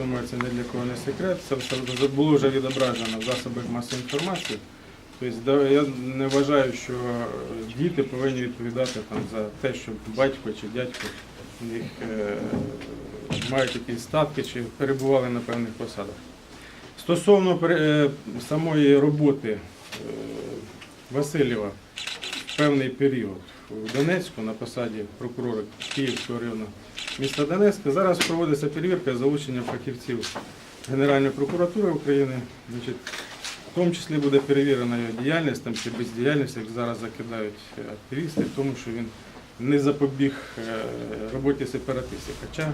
думаю, це ні для кого не секрет. Це все було вже відображено в засобах масової інформації. Тобто я не вважаю, що діти повинні відповідати там, за те, що батько чи дядько них е, мають якісь статки чи перебували на певних посадах. Стосовно е, самої роботи е, Васильєва певний період в Донецьку на посаді прокурора Київського району міста Донецька. Зараз проводиться перевірка з залученням фахівців Генеральної прокуратури України. Значить, в тому числі буде перевірена його діяльність там, чи бездіяльність, як зараз закидають активісти, тому, що він не запобіг е, роботі сепаратистів, хоча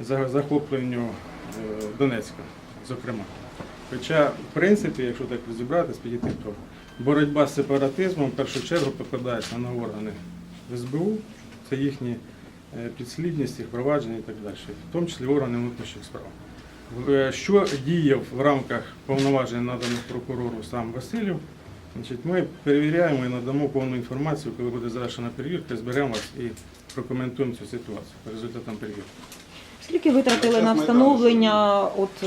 за- захопленню е, Донецька, зокрема. Хоча, в принципі, якщо так розібратись, підійти, то боротьба з сепаратизмом в першу чергу покладається на органи СБУ, це їхні е, підслідність, їх провадження і так далі, в тому числі органи внутрішніх справ. Е, Що діяв в рамках повноважень наданих прокурору сам Васильєв, значить, ми перевіряємо і надамо повну інформацію, коли буде завершена перевірка, зберемо вас і прокоментуємо цю ситуацію по результатам перевірки. Скільки витратили на встановлення от е,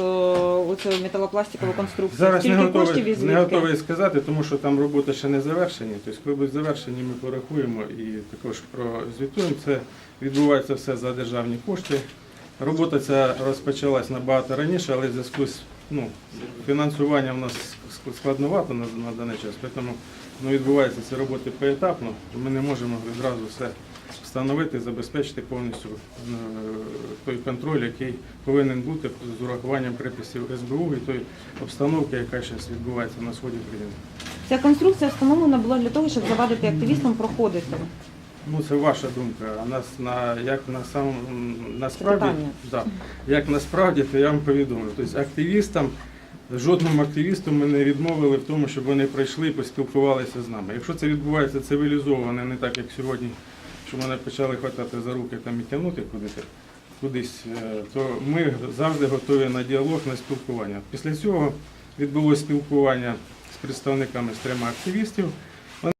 оцієї металопластикової конструкції? Зараз не Скільки коштів і готовий, не готовий сказати, тому що там роботи ще не завершені. Тобто, коли будуть завершені, ми порахуємо і також прозвітуємо. Це відбувається все за державні кошти. Робота ця розпочалась набагато раніше, але в зв'язку з ну, фінансуванням у нас складновато на, на даний час. Тому ну, відбуваються ці роботи поетапно. Ми не можемо відразу все встановити, забезпечити повністю е, той контроль, який повинен бути з урахуванням приписів СБУ і тої обстановки, яка зараз відбувається на сході країни. Ця конструкція встановлена була для того, щоб завадити активістам проходити. Ну це ваша думка. А нас на як на сам насправді да, як насправді, то я вам повідомлю. Тобто активістам, жодному активісту ми не відмовили в тому, щоб вони прийшли і поспілкувалися з нами. Якщо це відбувається цивілізовано, не так як сьогодні, що мене почали хватати за руки там і тягнути кудись, кудись, е, то ми завжди готові на діалог, на спілкування. Після цього відбулося спілкування з представниками з трьома активістів.